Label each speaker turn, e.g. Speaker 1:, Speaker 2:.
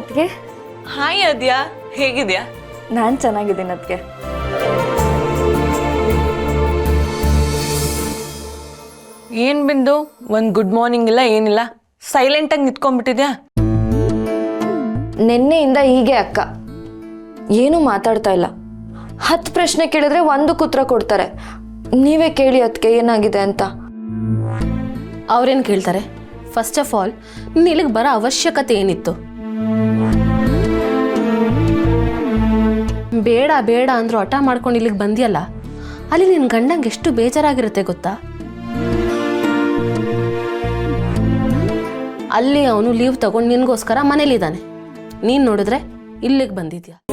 Speaker 1: ಅದ್ಗೆ
Speaker 2: hi ಅದ್ಯಾ. ಹೇಗಿದ್ಯಾ?
Speaker 1: ನಾನು ಚೆನ್ನಾಗಿದ್ದೀನಿ ಅದ್ಕೆ
Speaker 2: ಏನ್ ಬಿಂದು? ಒಂದ್ ಗುಡ್ ಮಾರ್ನಿಂಗ್ ಇಲ್ಲ ಏನಿಲ್ಲ? ಸೈಲೆಂಟ್ ಆಗಿ ನಿಂತ್ಕೊಂಡ್ಬಿಟ್ಟಿದ್ಯಾ?
Speaker 1: ನಿನ್ನೆಯಿಂದ ಹೀಗೆ ಅಕ್ಕ. ಏನೂ ಮಾತಾಡ್ತಾ ಇಲ್ಲ. ಹತ್ತು ಪ್ರಶ್ನೆ ಕೇಳಿದ್ರೆ ಒಂದು ಉತ್ತರ ಕೊಡ್ತಾರೆ. ನೀವೇ ಕೇಳಿ ಅದ್ಕೆ ಏನಾಗಿದೆ ಅಂತ.
Speaker 3: ಅವ್ರೇನು ಕೇಳ್ತಾರೆ? ಫಸ್ಟ್ ಆಫ್ ಆಲ್ ಬರ ಬರೋ ಅವಶ್ಯಕತೆ ಏನಿತ್ತು? ಬೇಡ ಬೇಡ ಅಂದ್ರು ಹಠ ಮಾಡ್ಕೊಂಡು ಇಲ್ಲಿಗೆ ಬಂದಿಯಲ್ಲ? ಅಲ್ಲಿ ನಿನ್ನ ಗಂಡಂಗೆ ಎಷ್ಟು ಬೇಜಾರಾಗಿರುತ್ತೆ ಗೊತ್ತಾ? ಅಲ್ಲಿ ಅವನು ಲೀವ್ ತಗೊಂಡು ನಿನಗೋಸ್ಕರ ಮನೇಲಿದ್ದಾನೆ. ನೀನು ನೋಡಿದ್ರೆ ಇಲ್ಲಿಗೆ ಬಂದಿದ್ಯಾ?